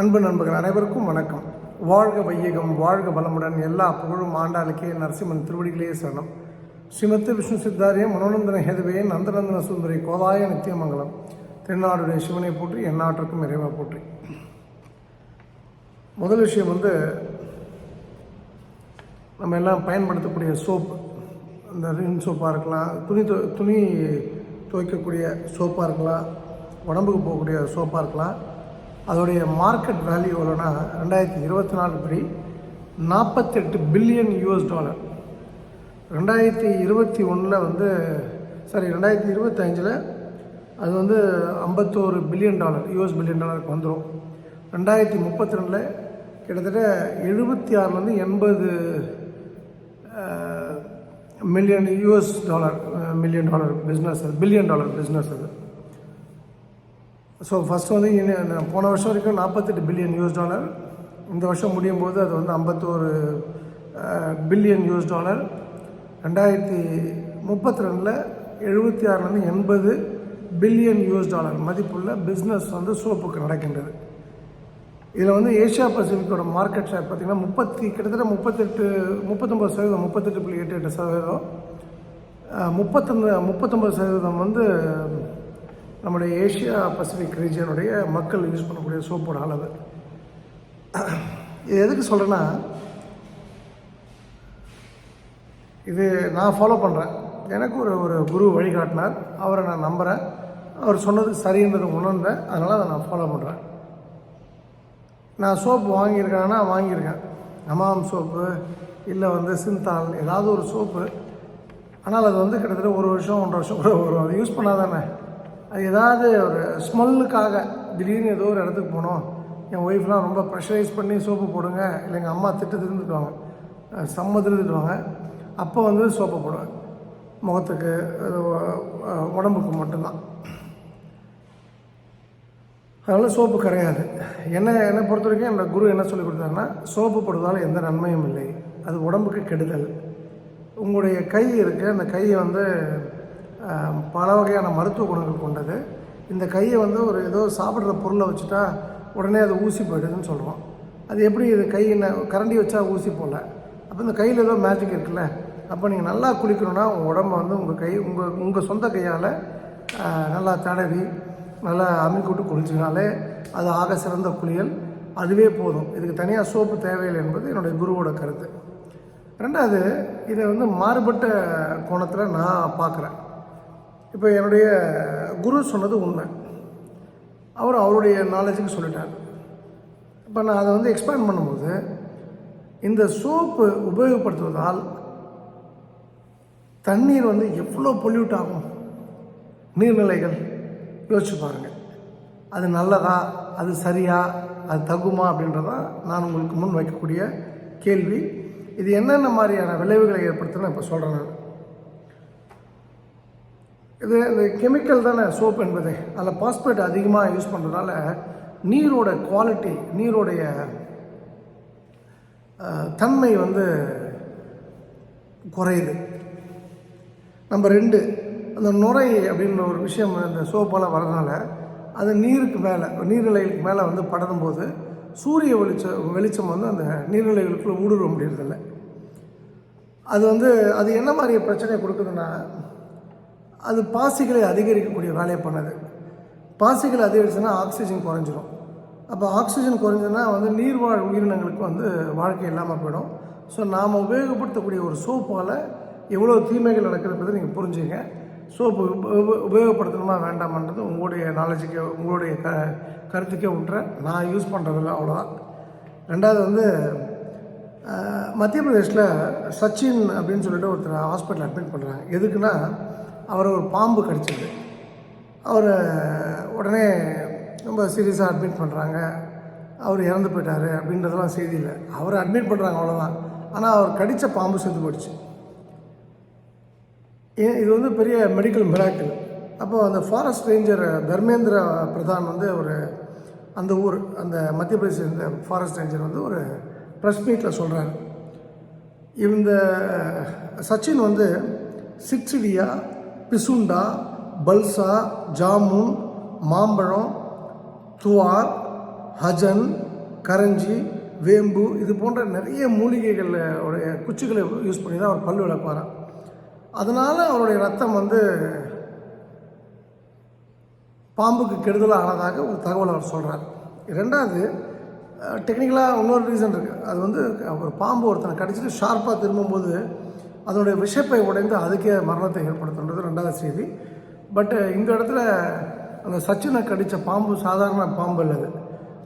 அன்பு நண்பர்கள் அனைவருக்கும் வணக்கம். வாழ்க வையகம் வாழ்க வளமுடன் எல்லா புகழும் ஆண்டாளுக்கே நரசிம்மன் திருவடிகளே சரணம். ஸ்ரீமத்து விஷ்ணு சித்தாரிய மனோநந்தன ஹேதுவே நந்தநந்தன சுந்தரி கோதாய நித்தியமங்கலம். திருநாடுடைய சிவனை போற்றி எந்நாட்டிற்கும் இறைவா போற்றி. முதல் விஷயம் வந்து நம்ம எல்லாம் பயன்படுத்தக்கூடிய சோப்பு. அந்த ரின் சோப்பாக இருக்கலாம் துணி துணி துவைக்கக்கூடிய சோப்பாக இருக்கலாம் உடம்புக்கு போகக்கூடிய சோப்பாக இருக்கலாம். அதோடைய மார்க்கெட் வேல்யூ எவ்வளோன்னா ரெண்டாயிரத்தி இருபத்தி நாலு படி நாற்பத்தெட்டு பில்லியன் யூஎஸ் டாலர் ரெண்டாயிரத்தி இருபத்தி ஒன்றில் வந்து சாரி ரெண்டாயிரத்தி இருபத்தஞ்சில் அது வந்து ஐம்பத்தோரு பில்லியன் டாலர் யூஎஸ் பில்லியன் டாலருக்கு வந்துடும் ரெண்டாயிரத்தி முப்பத்தி ரெண்டில் கிட்டத்தட்ட எழுபத்தி ஆறுலேருந்து எண்பது million US dollar million dollar business அது பில்லியன் டாலர் பிஸ்னஸ் அது. ஸோ ஃபஸ்ட் வந்து போன வருஷம் வரைக்கும் நாற்பத்தெட்டு பில்லியன் யூஎஸ் டாலர் இந்த வருஷம் முடியும் போது அது வந்து ஐம்பத்தோரு பில்லியன் யூஎஸ் டாலர் ரெண்டாயிரத்தி முப்பத்தி ரெண்டில் எழுபத்தி ஆறுலேருந்து எண்பது பில்லியன் யூஎஸ் டாலர் மதிப்புள்ள பிஸ்னஸ் வந்து சோப்புக்கு நடக்கின்றது. இதில் வந்து ஏஷியா பசிபிக்கோட மார்க்கெட் ஷேர் பார்த்திங்கன்னா முப்பத்தி கிட்டத்தட்ட முப்பத்தெட்டு முப்பத்தொம்பது சதவீதம் முப்பத்தெட்டு புள்ளி எட்டு எட்டு சதவீதம். முப்பத்தொன்று முப்பத்தொம்பது சதவீதம் வந்து நம்முடைய ஏஷியா பசிபிக் ரீஜனுடைய மக்கள் யூஸ் பண்ணக்கூடிய சோப்போட அளவு. இது எதுக்கு சொல்கிறேன்னா இது நான் ஃபாலோ பண்ணுறேன் எனக்கு ஒரு ஒரு குரு வழிகாட்டினார் அவரை நான் நம்புகிறேன் அவர் சொன்னது சரின்றதை உணர்ந்தேன். அதனால் அதை நான் ஃபாலோ பண்ணுறேன் நான் சோப்பு வாங்கியிருக்கேன்னா வாங்கியிருக்கேன். ஹமாம் சோப்பு இல்லை வந்து சிந்தால் ஏதாவது ஒரு சோப்பு. ஆனால் அது வந்து கிட்டத்தட்ட ஒரு வருஷம் ஒன்றரை வருஷம் கூட வரும். அது யூஸ் பண்ணாதானே? அது ஏதாவது ஒரு ஸ்மெல்லுக்காக திடீர்னு ஏதோ ஒரு இடத்துக்கு போனோம். என் ஒய்ஃப்லாம் ரொம்ப ப்ரெஷரைஸ் பண்ணி சோப்பு போடுங்க. இல்லை எங்கள் அம்மா திட்டு திருந்துட்டுவாங்க. அஹ் செம்ம திருந்துட்டுவாங்க. அப்போ வந்து சோப்பு போடுவேன். முகத்துக்கு அது உடம்புக்கு மட்டும்தான். அதனால் சோப்பு கிடையாது. என்ன என்னை பொறுத்த வரைக்கும் என்னோட குரு என்ன சொல்லி கொடுத்தாருன்னா சோப்பு போடுவதால் எந்த நன்மையும் இல்லை. அது உடம்புக்கு கெடுதல். உங்களுடைய கை இருக்குது அந்த கையை வந்து பல வகையான மருத்துவ குணங்கள் கொண்டது. இந்த கையை வந்து ஒரு ஏதோ சாப்பிட்ற பொருளை வச்சுட்டா உடனே அது ஊசி போயிடுதுன்னு சொல்கிறோம் அது எப்படி இது கை என்ன கரண்டி வச்சா ஊசி போகல அப்போ இந்த கையில் ஏதோ மேஜிக் இருக்குல்ல? அப்போ நீங்கள் நல்லா குளிக்கணும்னா உங்கள் உடம்ப வந்து உங்கள் கை உங்கள் உங்கள் சொந்த கையால் நல்லா தடவி நல்லா அமுக்கி விட்டு குளிச்சினாலே அது ஆக சிறந்த குளியல். அதுவே போதும். இதுக்கு தனியாக சோப்பு தேவையில்லை என்பது என்னுடைய குருவோட கருத்து. ரெண்டாவது இதை வந்து மாறுபட்ட கோணத்தில் நான் பார்க்குறேன். இப்போ என்னுடைய குரு சொன்னது உண்மை. அவர் அவருடைய நாலேஜுக்கு சொல்லிட்டார். இப்போ நான் அதை வந்து எக்ஸ்பேண்ட் பண்ணும்போது இந்த சோப்பு உபயோகப்படுத்துவதால் தண்ணீர் வந்து எவ்வளோ பொல்யூட் ஆகும்? நீர்நிலைகள். யோசிச்சு பாருங்கள் அது நல்லதா? அது சரியா? அது தகுமா? அப்படின்றதான் நான் உங்களுக்கு முன் வைக்கக்கூடிய கேள்வி. இது என்னென்ன மாதிரியான விளைவுகளை ஏற்படுத்துன்னு இப்போ சொல்கிறேன் நான். இது இந்த கெமிக்கல் தானே சோப் என்பது. அதில் பாஸ்பேட் அதிகமாக யூஸ் பண்ணுறதுனால நீரோட குவாலிட்டி நீரோடைய தன்மை வந்து குறையுது. நம்ம ரெண்டு அந்த நுரை அப்படின்ற ஒரு விஷயம் அந்த சோப்பால் வரதுனால அது நீருக்கு மேலே நீர்நிலைகளுக்கு மேலே வந்து படரும்போது சூரிய வெளிச்சம் வெளிச்சம் வந்து அந்த நீர்நிலைகளுக்குள்ளே ஊடுருவ முடியறதில்ல. அது வந்து அது என்ன மாதிரி பிரச்சனை கொடுக்குதுன்னா அது பாசிகளை அதிகரிக்கக்கூடிய வேலையை பண்ணுது. பாசிகள் அதிகரிச்சுன்னா ஆக்சிஜன் குறைஞ்சிரும். அப்போ ஆக்சிஜன் குறைஞ்சதுன்னா வந்து நீர்வாழ் உயிரினங்களுக்கு வந்து வாழ்க்கை இல்லாமல் போயிடும். ஸோ நாம் உபயோகப்படுத்தக்கூடிய ஒரு சோப்பால் எவ்வளோ தீமைகள் நடக்கிறத நீங்கள் புரிஞ்சுங்க. சோப்பு உப- உப- உபயோகப்படுத்தணுமா வேண்டாமான்றது உங்களுடைய நாலேஜுக்கு உங்களுடைய க கருத்துக்கே விட்டுறேன் நான் யூஸ் பண்ணுறதில்ல அவ்வளோதான் ரெண்டாவது வந்து மத்திய பிரதேஷில் சச்சின் அப்படின்னு சொல்லிட்டு ஒருத்தர் ஹாஸ்பிட்டல் அட்மிட் பண்ணுறாங்க எதுக்குன்னா அவரை ஒரு பாம்பு கடிச்சது. அவரை உடனே ரொம்ப சீரியஸாக அட்மிட் பண்ணுறாங்க அவர் இறந்து போயிட்டாரு அப்படின்றதெல்லாம் செய்தி இல்லை அவரை அட்மிட் பண்ணுறாங்க அவ்வளோதான் ஆனால் அவர் கடித்த பாம்பு செத்து போயிடுச்சு. ஏன் இது வந்து பெரிய மெடிக்கல் மிராக்கிள் அப்போது அந்த ஃபாரஸ்ட் ரேஞ்சர் தர்மேந்திர பிரதான் வந்து ஒரு அந்த ஊர் அந்த மத்திய பிரதேச இந்த ஃபாரஸ்ட் ரேஞ்சர் வந்து ஒரு ப்ரெஸ் மீட்டில் சொல்கிறாரு இந்த சச்சின் வந்து சிக்ஸ்டியாக பிசுண்டா பல்சா ஜாமுன் மாம்பழம் துவார் ஹஜன் கரஞ்சி வேம்பு இது போன்ற நிறைய மூலிகைகளில் உடைய குச்சிகளை யூஸ் பண்ணி தான் அவர் பல் விளக்குவாராம். அதனால் அவருடைய ரத்தம் வந்து பாம்புக்கு கெடுதலாக ஆனதாக ஒரு தகவல் அவர் சொல்கிறார் ரெண்டாவது டெக்னிக்கலாக இன்னொரு ரீசன் இருக்குது அது வந்து ஒரு பாம்பு ஒருத்தனை கடிச்சிட்டு ஷார்ப்பாக திரும்பும்போது அதனுடைய விஷப்பை உடைந்து அதுக்கே மரணத்தை ஏற்படுத்துன்றது ரெண்டாவது செய்தி. பட்டு இந்த இடத்துல அந்த சச்சினை கடித்த பாம்பு சாதாரண பாம்பு இல்லை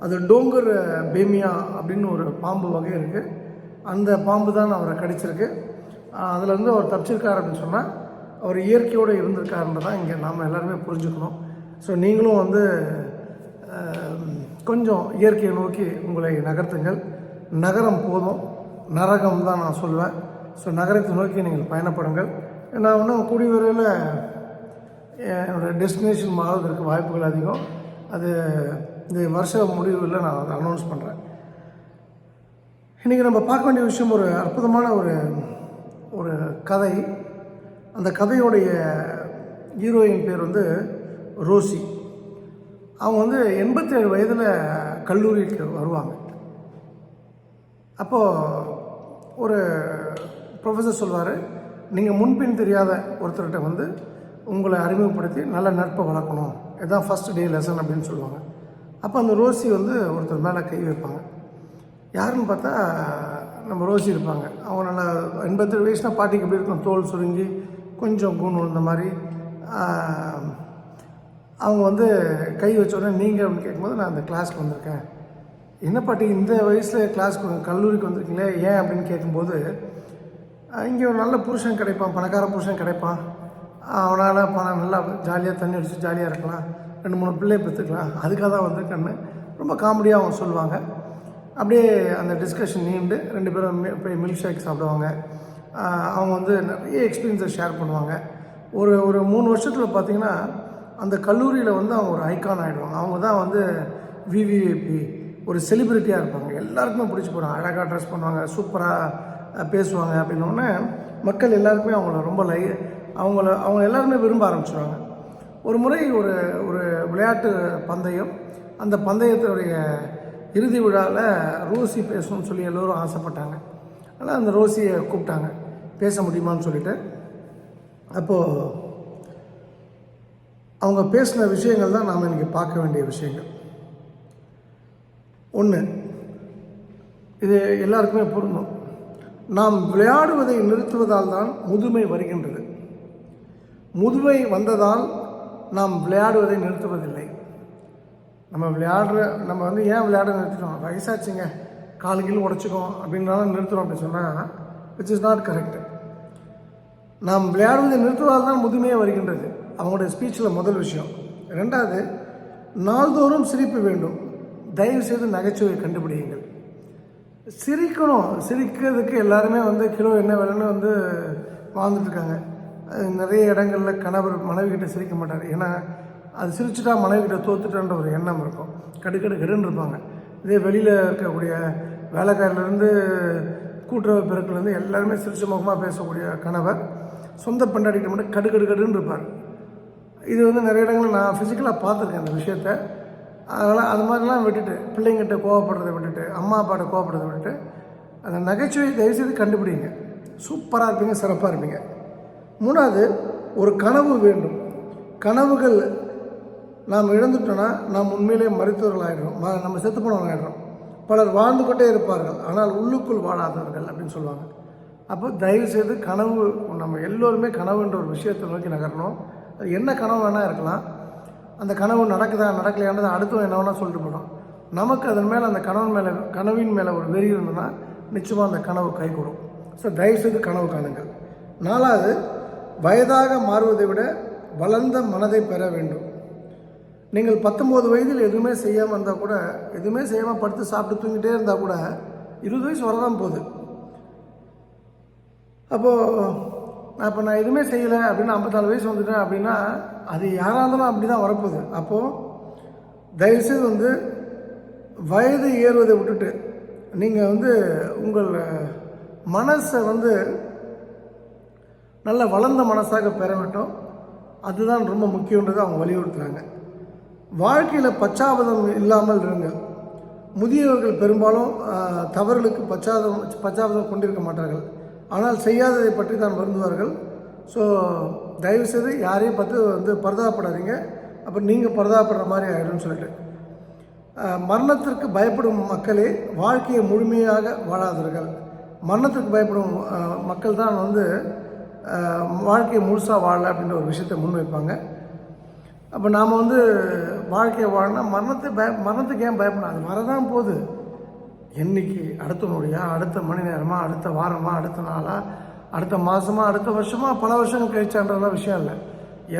அது. டோங்கர் பேமியா அப்படின்னு ஒரு பாம்பு வகை இருக்குது அந்த பாம்பு தான் அவரை கடிச்சிருக்கு. அதுலேருந்து அவர் தப்பிச்சிருக்கார் அப்படின்னு சொன்னால் அவர் இயற்கையோடு இருந்திருக்காருன்றதான் இங்கே நாம் எல்லாருமே புரிஞ்சுக்கணும். ஸோ நீங்களும் வந்து கொஞ்சம் இயற்கையை நோக்கி உங்களை நகர்த்துங்கள். நகரம் போதும். நரகம் தான் நான் சொல்லுவேன் ஸோ நகரத்தை நோக்கி நீங்கள் பயணப்படுங்கள். நான் இன்னும் கூடிய விரைவில் என்னோடய டெஸ்டினேஷன் மாறுவதற்கு வாய்ப்புகள் அதிகம். அது இந்த வருஷ முடிவில் நான் அதை அனௌன்ஸ் பண்ணுறேன் இன்றைக்கி நம்ம பார்க்க வேண்டிய விஷயம் ஒரு அற்புதமான ஒரு ஒரு கதை. அந்த கதையோடைய ஹீரோயின் பேர் வந்து ரோசி. அவங்க வந்து எண்பத்தேழு வயதில் கல்லூரிக்கு வருவாங்க. அப்போது ஒரு ப்ரொஃபஸர் சொல்வார் நீங்கள் முன்பின் தெரியாத ஒருத்தர்கிட்ட வந்து உங்களை அறிமுகப்படுத்தி நல்ல நட்பை வளர்க்கணும். இதுதான் ஃபஸ்ட் டே லெசன் அப்படின்னு சொல்லுவாங்க. அப்போ அந்த ரோசி வந்து ஒருத்தர் மேலே கை வைப்பாங்க. யாருன்னு பார்த்தா நம்ம ரோசி இருப்பாங்க. அவங்க நல்லா எண்பத்தேழு வயசுனா பாட்டிக்கு எப்படி இருக்கும்? தோல் சுருங்கி கொஞ்சம் கூண் விழுந்த மாதிரி. அவங்க வந்து கை வச்சோடனே நீங்கள் அப்படின்னு கேட்கும்போது நான் அந்த கிளாஸ்க்கு வந்திருக்கேன். என்ன பாட்டி இந்த வயசில் கிளாஸ்க்கு கல்லூரிக்கு வந்திருக்கீங்களே? ஏன்? அப்படின்னு கேட்கும்போது இங்கே ஒரு நல்ல புருஷன் கிடைப்பான் பணக்கார புருஷன் கிடைப்பான். அவனால் பணம் நல்லா ஜாலியாக தண்ணி அடித்து ஜாலியாக இருக்கலாம். ரெண்டு மூணு பிள்ளையை பெற்றுக்கலாம். அதுக்காக தான் வந்திருக்கேன்னு ரொம்ப காமெடியாக அவங்க சொல்லுவாங்க. அப்படியே அந்த டிஸ்கஷன் நீண்டு ரெண்டு பேரும் போய் மில்க் ஷேக் சாப்பிடுவாங்க. அவங்க வந்து நிறைய எக்ஸ்பீரியன்ஸை ஷேர் பண்ணுவாங்க. ஒரு ஒரு மூணு வருஷத்தில் பார்த்தீங்கன்னா அந்த கல்லூரியில் வந்து அவங்க ஒரு ஐக்கான் ஆகிடுவாங்க அவங்க தான் வந்து விவிஐபி ஒரு செலிப்ரிட்டியாக இருப்பாங்க. எல்லாருக்குமே பிடிச்சி போகிறாங்க அழகாக ட்ரெஸ் பண்ணுவாங்க சூப்பராக பேசுவாங்க அப்படின்னோடனே மக்கள் எல்லாருக்குமே அவங்கள ரொம்ப லை அவங்கள அவங்க எல்லாருமே விரும்ப ஆரம்பிச்சிடுவாங்க ஒரு முறை ஒரு ஒரு விளையாட்டு பந்தயம் அந்த பந்தயத்தினுடைய இறுதி விழாவில் ரோசி பேசணும்னு சொல்லி எல்லோரும் ஆசைப்பட்டாங்க. ஆனால் அந்த ரோசியை கூப்பிட்டாங்க. பேச முடியுமான்னு சொல்லிட்டு. அப்போது அவங்க பேசின விஷயங்கள் தான் நாம் இன்றைக்கி பார்க்க வேண்டிய விஷயங்கள். ஒன்று இது எல்லாருக்குமே பொருந்தும். நாம் விளையாடுவதை நிறுத்துவதால் தான் முதுமை வருகின்றது. முதுமை வந்ததால் நாம் விளையாடுவதை நிறுத்துவதில்லை. நம்ம விளையாடுற நம்ம வந்து ஏன் விளையாட நிறுத்திட்டோம்? வயசாச்சுங்க. கால் கீழ் உடச்சிக்கும் அப்படின்னாலும் நிறுத்துறோம் அப்படின்னு சொன்னால் விச் இஸ் நாட் கரெக்ட் நாம் விளையாடுவதை நிறுத்துவதால் தான் முதுமையே வருகின்றது. அவங்களுடைய ஸ்பீச்சில் முதல் விஷயம். ரெண்டாவது நாள்தோறும் சிரிப்பு வேண்டும். தயவு செய்து நகைச்சுவை கண்டுபிடியுங்கள். சிரிக்கணும். சிரிக்கிறதுக்கு எல்லாருமே வந்து கிலோ என்ன விலைன்னு வந்து வாழ்ந்துட்டுருக்காங்க. நிறைய இடங்களில் கணவர் மனைவிக்கிட்ட சிரிக்க மாட்டார். ஏன்னா அது சிரிச்சுட்டா மனைவி தோத்துட்டான்ற ஒரு எண்ணம் இருக்கும். கடுக்கடு கடுன்னு இருப்பாங்க. இதே வெளியில் இருக்கக்கூடிய வேலைக்காரிலேருந்து கூட்டுறவு பிறக்குலேருந்து எல்லாருமே சிரிச்ச முகமாக பேசக்கூடிய கணவர் சொந்த பெண்டாடிக்கிட்ட மட்டும் கடு கடு கடுன்னு இருப்பார். இது வந்து நிறைய இடங்களில் நான் ஃபிசிக்கலாக பார்த்துருக்கேன் அந்த விஷயத்த. அதனால் அது மாதிரிலாம் விட்டுட்டு பிள்ளைங்கிட்ட கோவப்படுறத விட்டுட்டு அம்மா அப்பாட்ட கோவப்படுறதை விட்டுட்டு அந்த நகைச்சுவை தயவுசெய்து கண்டுபிடிங்க. சூப்பராக இருப்பீங்க சிறப்பாக இருப்பீங்க. மூணாவது ஒரு கனவு வேண்டும். கனவுகள் நாம் இழந்துட்டோன்னா நாம் உண்மையிலே மருத்துவர்கள் ஆகிடுறோம் நம்ம செத்து போனவங்க ஆகிடுறோம் பலர் வாழ்ந்து கொண்டே இருப்பார்கள். ஆனால் உள்ளுக்குள் வாழாதவர்கள் அப்படின்னு சொல்லுவாங்க. அப்போ தயவு செய்து கனவு நம்ம எல்லோருமே கனவுன்ற ஒரு விஷயத்தை நோக்கி நகரணும். அது என்ன கனவு வேணால் இருக்கலாம். அந்த கனவு நடக்குதா நடக்கலையானது அடுத்தவன் என்ன வேணால் சொல்லிட்டு போனோம் நமக்கு அதன் மேலே அந்த கனவு மேலே கனவின் மேலே ஒரு வெறி இருந்ததுன்னா நிச்சயமாக அந்த கனவு கைகூடும். ஸோ தயவுசெய்து கனவு காணுங்கள். நாலாவது வயதாக மாறுவதை விட வளர்ந்த மனதை பெற வேண்டும். நீங்கள் பத்தொம்போது வயதில் எதுவுமே செய்யாமல் இருந்தால் கூட எதுவுமே செய்யாமல் படுத்து சாப்பிட்டு தூங்கிட்டே இருந்தால் கூட இருபது வயசு வரதான் போகுது. அப்போது நான் இப்போ நான் எதுவுமே செய்யலை அப்படின்னு ஐம்பத்தாலு வயசு வந்துட்டேன் அப்படின்னா அது யாராக இருந்தாலும் அப்படி தான் வரப்போகுது. அப்போது தயவுசெய்து வந்து வயது ஏறுவதை விட்டுட்டு நீங்கள் வந்து உங்கள் மனசை வந்து நல்ல வளர்ந்த மனசாக பெற வேண்டும். அதுதான் ரொம்ப முக்கியன்றதை அவங்க வலியுறுத்துகிறாங்க வாழ்க்கையில் பச்சாபதம் இல்லாமல் இருங்க முதியவர்கள் பெரும்பாலும் தவறுகளுக்கு பச்சாதம் பச்சாபதம் கொண்டிருக்க மாட்டார்கள். ஆனால் செய்யாததை பற்றி தான் வருந்துவார்கள். ஸோ தயவுசெய்து யாரையும் பார்த்து வந்து பரிதாபப்படாதீங்க. அப்புறம் நீங்கள் பரிதாபப்படுற மாதிரி ஆகிடும்னு சொல்லிட்டு. மரணத்திற்கு பயப்படும் மக்களே வாழ்க்கையை முழுமையாக வாழாதவர்கள் மரணத்திற்கு பயப்படும் மக்கள் தான் வந்து வாழ்க்கையை முழுசாக வாழலை அப்படின்ற ஒரு விஷயத்தை முன்வைப்பாங்க. அப்போ நாம் வந்து வாழ்க்கையை வாழனா மரணத்தை பய மரணத்துக்கு ஏன் பயப்படணும்? அது வரதான் போகுது. என்னைக்கு? அடுத்த நொடியா? அடுத்த மணி நேரமாக அடுத்த வாரமாக அடுத்த நாளாக அடுத்த மாதமாக அடுத்த வருஷமாக பல வருஷங்கள் கழிச்சான்றதெல்லாம் விஷயம் இல்லை.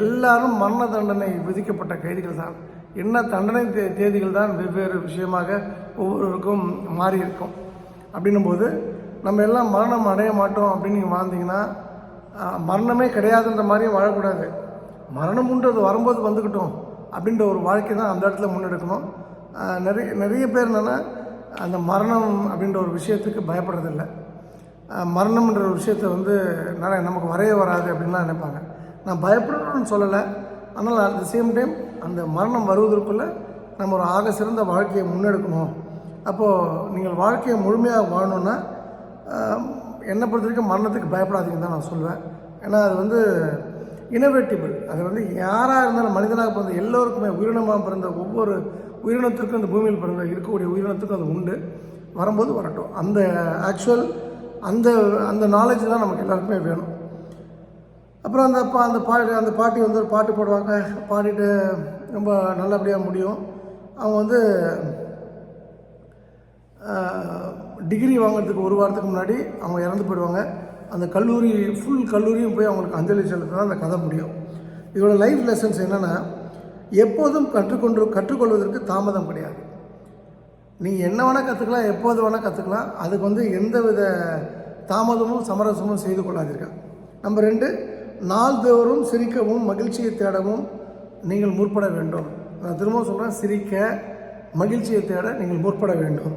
எல்லாரும் மரண தண்டனை விதிக்கப்பட்ட கைதிகள் தான். என்ன தண்டனை தே- தேதிகள் தான் வெவ்வேறு விஷயமாக ஒவ்வொருவருக்கும் மாறி இருக்கும். அப்படின்னும் போது நம்ம எல்லாம் மரணம் அடைய மாட்டோம் அப்படின்னு நீங்கள் வாழ்ந்தீங்கன்னா மரணமே கிடையாதுன்ற மாதிரியும் வாழக்கூடாது. மரணம்ன்றது வரும்போது வந்துக்கிட்டோம் அப்படின்ற ஒரு வாழ்க்கை தான் அந்த இடத்துல முன்னெடுக்கணும். நிறைய நிறைய பேர் என்னென்னா அந்த மரணம் அப்படின்ற ஒரு விஷயத்துக்கு பயப்படுறதில்லை. மரணம்ன்ற ஒரு விஷயத்தை வந்து நிறைய நமக்கு வரைய வராது அப்படின்லாம் நினைப்பாங்க. நான் பயப்படணும்னு சொல்லலை. ஆனால் அட் த சேம் டைம் அந்த மரணம் வருவதற்குள்ளே நம்ம ஒரு ஆக சிறந்த வாழ்க்கையை முன்னெடுக்கணும். அப்போது நீங்கள் வாழ்க்கையை முழுமையாக வாழணுன்னா என்னை பொறுத்த வரைக்கும் மரணத்துக்கு பயப்படாதீங்கன்னு தான் நான் சொல்லுவேன் ஏன்னா அது வந்து இனோவேட்டிபிள் அது வந்து யாராக இருந்தாலும் மனிதனாக பிறந்த எல்லோருக்குமே உயிரினமாக பிறந்த ஒவ்வொரு உயிரினத்திற்கும் இந்த பூமியில் பிறந்த இருக்கக்கூடிய உயிரினத்துக்கும் அது உண்டு. வரும்போது வரட்டும். அந்த ஆக்சுவல் அந்த அந்த நாலேஜ் தான் நமக்கு எல்லாருக்குமே வேணும். அப்புறம் அந்த பா அந்த பாட்டு அந்த பாட்டி வந்து ஒரு பாட்டு பாடுவாங்க. பாடிட்டு ரொம்ப நல்லபடியாக முடியும். அவங்க வந்து டிகிரி வாங்கிறதுக்கு ஒரு வாரத்துக்கு முன்னாடி அவங்க இறந்து போயிடுவாங்க. அந்த கல்லூரி ஃபுல் கல்லூரியும் போய் அவங்களுக்கு அஞ்சலி செலுத்தினா அந்த கதை முடியும். இதோட லைஃப் லெசன்ஸ் என்னென்னா எப்போதும் கற்றுக்கொண்டு கற்றுக்கொள்வதற்கு தாமதம் கிடையாது. நீங்கள் என்ன வேணால் கற்றுக்கலாம் எப்போது வேணால் கற்றுக்கலாம் அதுக்கு வந்து எந்த வித தாமதமும் சமரசமும் செய்து கொள்ளாதீர்கள். நம்பர் ரெண்டு நாள்தோறும் சிரிக்கவும் மகிழ்ச்சியை தேடவும் நீங்கள் முற்பட வேண்டும். நான் திரும்பவும் சொல்கிறேன் சிரிக்க மகிழ்ச்சியை தேட நீங்கள் முற்பட வேண்டும்.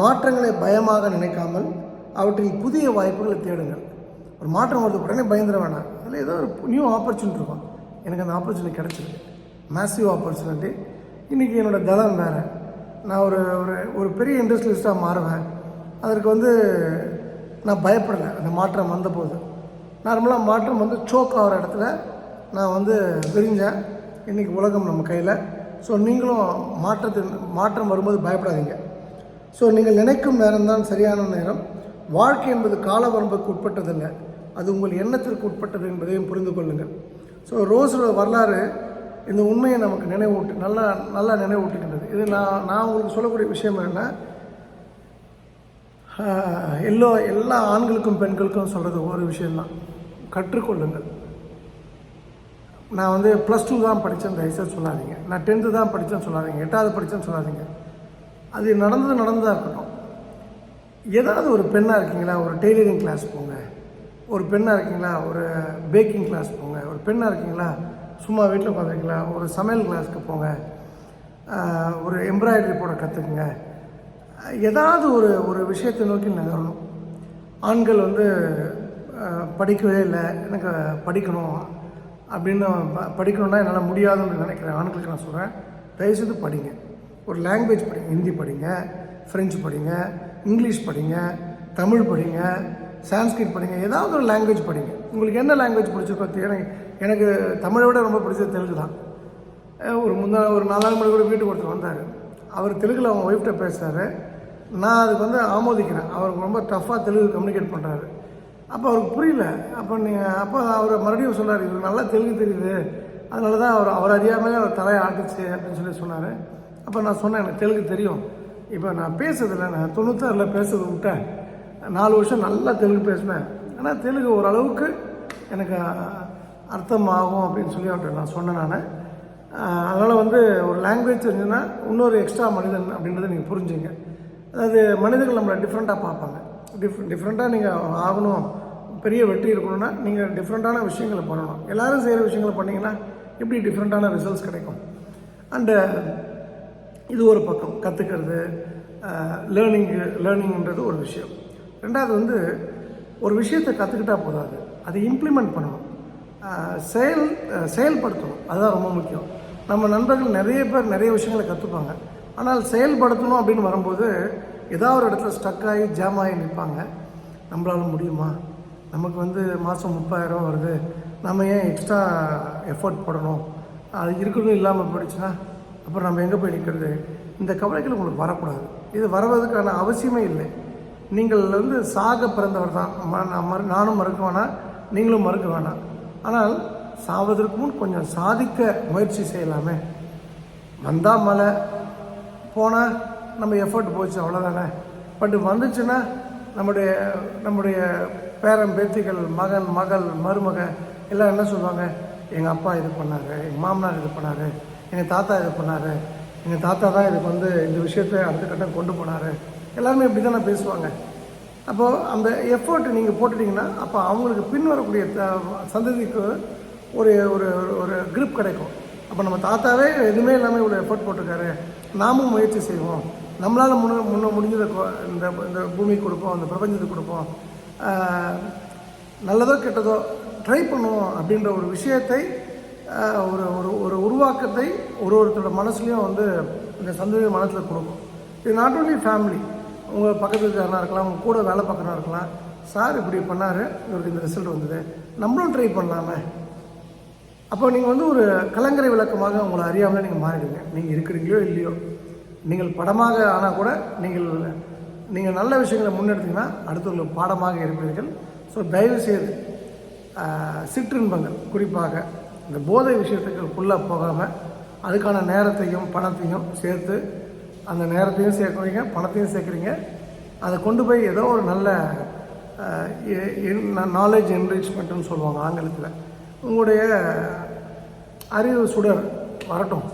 மாற்றங்களை பயமாக நினைக்காமல் அவற்றில் புதிய வாய்ப்புகளை தேடுங்கள். ஒரு மாற்றம் வருது உடனே பயந்துட வேணாம். அதில் ஏதோ ஒரு நியூ ஆப்பர்ச்சுனிட்டி இருக்கும். எனக்கு அந்த ஆப்பர்ச்சுனிட்டி கிடச்சிருக்கு. மேசிவ் ஆப்பர்ச்சுனிட்டி இன்றைக்கி என்னோடய தளம் வேறு. நான் ஒரு ஒரு ஒரு பெரிய இண்டஸ்ட்ரியலிஸ்ட்டாக மாறுவேன். அதற்கு வந்து நான் பயப்படலை. அந்த மாற்றம் வந்தபோது. நார்மலாக மாற்றம் வந்து சோக் ஆகிற இடத்துல நான் வந்து விரிஞ்சேன் இன்றைக்கி உலகம் நம்ம கையில். ஸோ நீங்களும் மாற்றத்தின் மாற்றம் வரும்போது பயப்படாதீங்க. ஸோ நீங்கள் நினைக்கும் நேரம்தான் சரியான நேரம். வாழ்க்கை என்பது கால வரம்புக்கு உட்பட்டதில்லை. அது உங்கள் எண்ணத்திற்கு உட்பட்டது என்பதையும் புரிந்து கொள்ளுங்கள். ஸோ ரோஸோட வரலாறு இந்த உண்மையை நமக்கு நினைவூட்டு நல்லா நல்லா நினைவூட்டுகின்றது. இது நான் நான் உங்களுக்கு சொல்லக்கூடிய விஷயம் என்ன எல்லோ எல்லா ஆண்களுக்கும் பெண்களுக்கும் சொல்கிறது ஒரு விஷயம்தான். கற்றுக்கொள்ளுங்கள். நான் வந்து ப்ளஸ் டூ தான் படித்தேன் தயவுசெய்து சொல்லாதீங்க. நான் டென்த்து தான் படித்தேன்னு சொல்லாதீங்க. எட்டாவது படித்தேன்னு சொல்லாதீங்க. அது நடந்தது நடந்ததாக இருக்கட்டும். ஏதாவது ஒரு பெண்ணாக இருக்கீங்களா? ஒரு டெய்லரிங் கிளாஸ் போங்க. ஒரு பெண்ணாக இருக்கீங்களா? ஒரு பேக்கிங் கிளாஸ் போங்க. ஒரு பெண்ணாக இருக்கீங்களா? சும்மா வீட்டில் உட்காந்துருக்கீங்களா ஒரு சமையல் கிளாஸ்க்கு போங்க. ஒரு எம்ப்ராய்டரி போட கற்றுக்குங்க ஏதாவது ஒரு ஒரு விஷயத்தை நோக்கி நகரணும். ஆண்கள் வந்து படிக்கவே இல்லை. எனக்கு படிக்கணும். அப்படின்னு ப- படிக்கணும்னா என்னால் முடியாதுன்னு நினைக்கிற ஆண்களுக்கு நான் சொல்கிறேன் தயவுசெய்து படிங்க. ஒரு லாங்குவேஜ் படிங்க. ஹிந்தி படிங்க ஃப்ரெஞ்சு படிங்க இங்கிலீஷ் படிங்க தமிழ் படிங்க சான்ஸ்கிரிட் படிங்க ஏதாவது ஒரு லாங்குவேஜ் படிங்க. உங்களுக்கு என்ன லாங்குவேஜ் பிடிச்சிருக்கோ எனக்கு எனக்கு தமிழை விட ரொம்ப பிடிச்சது தெலுங்கு தான். ஒரு முந்தா ஒரு நாலாவது மணி கூட வீட்டுக்கு ஒருத்தர் வந்தார். அவர் தெலுங்கில் அவங்க ஒய்ஃப்ட்ட பேசுகிறாரு நான் அதுக்கு வந்து ஆமோதிக்கிறேன். அவருக்கு ரொம்ப டஃப்பாக தெலுங்கு கம்யூனிகேட் பண்ணுறாரு அப்போ அவருக்கு புரியல. அப்போ நீங்கள் அப்போ அவர் மறுபடியும் சொன்னார் இவருக்கு நல்லா தெலுங்கு தெரியுது. அதனால தான் அவர் அவர் அறியாமலே அவர் தலையை ஆட்டுச்சு அப்படின்னு சொல்லி சொன்னார். அப்போ நான் சொன்னேன் எனக்கு தெலுங்கு தெரியும். இப்போ நான் பேசுறதில்ல. நான் தொண்ணூத்தாறில் பேசுறது விட்டேன். நாலு வருஷம் நல்லா தெலுங்கு பேசினேன். ஆனால் தெலுங்கு ஓரளவுக்கு எனக்கு அர்த்தம் ஆகும் அப்படின்னு சொல்லி அவர்கிட்ட நான் சொன்னேன் நான். அதனால் வந்து ஒரு லாங்குவேஜ் இருந்ததுன்னா இன்னொரு எக்ஸ்ட்ரா மனிதன் அப்படின்றத நீங்கள் புரிஞ்சுங்க. அதாவது மனிதர்கள் நம்மளை டிஃப்ரெண்ட்டாக பார்ப்பாங்க. டிஃப் டிஃப்ரெண்ட்டாக நீங்கள் ஆகணும். பெரிய வெற்றி இருக்கணும்னா நீங்கள் டிஃப்ரெண்ட்டான விஷயங்களை பண்ணணும். எல்லோரும் செய்கிற விஷயங்களை பண்ணிங்கன்னா எப்படி டிஃப்ரெண்ட்டான ரிசல்ட்ஸ் கிடைக்கும்? அண்டு இது ஒரு பக்கம். கற்றுக்கிறது லேர்னிங்கு லேர்னிங்கிறது ஒரு விஷயம். ரெண்டாவது வந்து ஒரு விஷயத்தை கற்றுக்கிட்டா போதாது. அதை இம்ப்ளிமெண்ட் பண்ணணும். செயல் செயல்படுத்தணும். அதுதான் ரொம்ப முக்கியம். நம்ம நண்பர்கள் நிறைய பேர் நிறைய விஷயங்களை கற்றுப்பாங்க ஆனால் செயல்படுத்தணும் அப்படின்னு வரும்போது ஏதாவது ஒரு இடத்துல ஸ்டக் ஆகி ஜாம் ஆகி நிற்பாங்க. நம்மளால முடியுமா? நமக்கு வந்து மாதம் முப்பதாயிரம் வருது. நம்ம ஏன் எக்ஸ்ட்ரா எஃபோர்ட் போடணும்? அது இருக்கிறதும் இல்லாமல் போயிடுச்சுன்னா அப்புறம் நம்ம எங்கே போய் நிற்கிறது இந்த கவலைகள் உங்களுக்கு வரக்கூடாது. இது வரவதுக்கான அவசியமே இல்லை. நீங்கள் வந்து சாக பிறந்தவர் தான். ம- நான் மறு- நானும் மறுக்க வேணாம் நீங்களும் மறுக்க வேணாம் ஆனால் சாவதற்கு முன் கொஞ்சம் சாதிக்க முயற்சி செய்யலாமே. வந்தால் மழை போனால் நம்ம எஃபர்ட் போச்சு அவ்வளோதானே பட் வந்துச்சுன்னா நம்முடைய நம்முடைய பேரன் பேத்திகள் மகன் மகள் மருமக எல்லாம் என்ன சொல்லுவாங்க? எங்கள் அப்பா இது பண்ணார் எங்கள் மாமனார் இது பண்ணார் எங்கள் தாத்தா இது பண்ணார் எங்கள் தாத்தா தான் இதுக்கு வந்து இந்த விஷயத்தை அடுத்த கட்டம் கொண்டு போனார். எல்லாருமே இப்படி தானே பேசுவாங்க. அப்போது அந்த எஃபர்ட் நீங்கள் போட்டுட்டிங்கன்னா அப்போ அவங்களுக்கு பின் வரக்கூடிய சந்ததிக்கு ஒரு ஒரு ஒரு grip கிடைக்கும். அப்போ நம்ம தாத்தாவே எதுவுமே இல்லாமல் இவ்வளோ எஃபர்ட் போட்டிருக்காரு. நாமும் முயற்சி செய்வோம். நம்மளால் முன்ன முன்ன முடிஞ்சதை கொ- இந்த இந்த பூமிக்கு கொடுப்போம் அந்த பிரபஞ்சத்துக்கு கொடுப்போம். நல்லதோ கெட்டதோ ட்ரை பண்ணுவோம் அப்படின்ற ஒரு விஷயத்தை ஒரு ஒரு ஒரு உருவாக்கத்தை ஒரு ஒருத்தரோட மனசுலையும் வந்து இந்த சந்ததி மனசில் கொடுக்கும். இது நாட் ஓன்லி ஃபேமிலி உங்கள் பக்கத்து வீட்டுக்காரனாக இருக்கலாம் உங்கள் கூட வேலை பார்க்கறனா இருக்கலாம். சார் இப்படி பண்ணார் இவருக்கு இந்த ரிசல்ட் வந்தது. நம்மளும் ட்ரை பண்ணலாமே. அப்போ நீங்கள் வந்து ஒரு கலங்கரை விளக்கமாக உங்களை அறியாமலே நீங்கள் மாறிடுங்க நீங்கள் இருக்கிறீங்களோ இல்லையோ. நீங்கள் படமாக ஆனால் கூட நீங்கள் நீங்கள் நல்ல விஷயங்களை முன்னெடுத்தீங்கன்னா அடுத்தவர்களுக்கு பாடமாக இருப்பீர்கள். ஸோ தயவு செய்து சிற்றின்பங்கள் குறிப்பாக இந்த போதை விஷயத்துக்குள்ளே போகாமல் அதுக்கான நேரத்தையும் பணத்தையும் சேர்த்து அந்த நேரத்தையும் சேர்க்குறீங்க பணத்தையும் சேர்க்குறீங்க. அதை கொண்டு போய் ஏதோ ஒரு நல்ல நாலேஜ் என்ரிச்மெண்ட்டுன்னு சொல்லுவாங்க ஆங்கிலத்தில். உங்களுடைய அறிவு சுடர் வரட்டும்.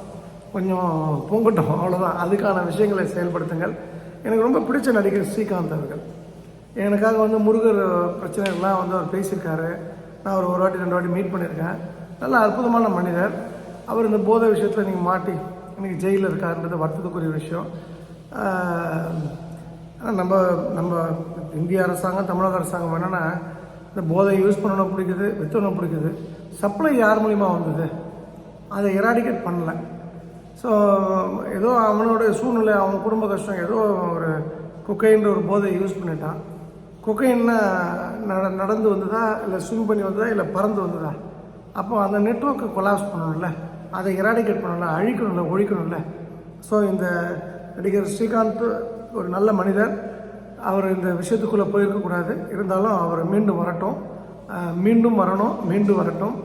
கொஞ்சம் பொங்கட்டும் அவ்வளோதான் அதுக்கான விஷயங்களை செயல்படுத்துங்கள். எனக்கு ரொம்ப பிடிச்ச நடிகர் ஸ்ரீகாந்த் அவர்கள். எனக்காக வந்து முருகர் பிரச்சனைகள்லாம் வந்து அவர் பேசியிருக்காரு. நான் அவர் ஒரு வாட்டி ரெண்டு வாட்டி மீட் பண்ணியிருக்கேன். நல்ல அற்புதமான மனிதர். அவர் இந்த போதை விஷயத்தில் நீங்கள் மாட்டி இன்னைக்கு ஜெயிலில் இருக்காருன்றது வருத்தத்துக்குரிய விஷயம். நம்ம நம்ம இந்திய அரசாங்கம் தமிழக அரசாங்கம் என்னென்னா இந்த போதை யூஸ் பண்ணணும் பிடிக்குது வித்தணும் பிடிக்குது. சப்ளை யார் மூலிமா வந்தது? அதை எராடிகேட் பண்ணல. ஸோ ஏதோ அவனோட சூழ்நிலை அவன் குடும்ப கஷ்டம் ஏதோ ஒரு குக்கைன்ற ஒரு போதை யூஸ் பண்ணிட்டான் குக்கைன்னா நட நடந்து வந்ததா இல்லை ஸ்விம் பண்ணி வந்ததா இல்லை பறந்து வந்ததா? அப்போ அந்த நெட்ஒர்க்கை கொலாப்ஸ் பண்ணணும்ல. அதை எராடிகேட் பண்ணணும்ல அழிக்கணும்ல ஒழிக்கணும்ல. ஸோ இந்த நடிகர் ஸ்ரீகாந்த் ஒரு நல்ல மனிதர். அவர் இந்த விஷயத்துக்குள்ளே போயிருக்கக்கூடாது இருந்தாலும் அவர் மீண்டும் வரட்டும். மீண்டும் வரணும் மீண்டும் வரட்டும்.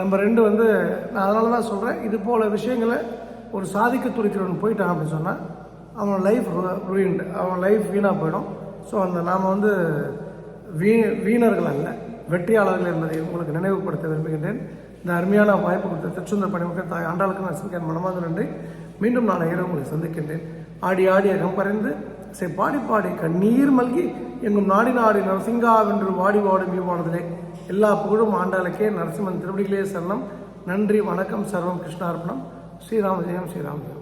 நம்ம ரெண்டு வந்து நான் அதனால தான் சொல்கிறேன் இது போல் விஷயங்களை ஒரு சாதிக்க துடிக்கிறவன் போயிட்டான் அப்படின்னு சொன்னால் அவன் லைஃப் ruined அவன் லைஃப் வீணாக போயிடும். ஸோ அந்த நாம் வந்து வீ வீணர்கள் அல்ல வெற்றியாளர்கள் என்பதை உங்களுக்கு நினைவுபடுத்த விரும்புகின்றேன். இந்த அருமையான வாய்ப்பு கொடுத்த திருச்செந்தூர் பணிமுக தாய் ஆண்டாளுக்கு நான் சிந்திக்க மனமாக நன்றி. மீண்டும் நான் இரவு உங்களை சந்திக்கின்றேன். ஆடி ஆடி அகம் பறைந்து சே பாடி பாடி கண்ணீர் மல்கி எங்கும் நாடி நாடி நரசிங்காவென்று வாடி வாடும் மீவானதிலே. எல்லா புகழும் ஆண்டாளுக்கே நரசிம்மன் திருவடிகளே சரணம். நன்றி வணக்கம் சர்வம் கிருஷ்ணார்ப்பணம். ஸ்ரீராம ஜெயம் ஸ்ரீராம் ஜெயம்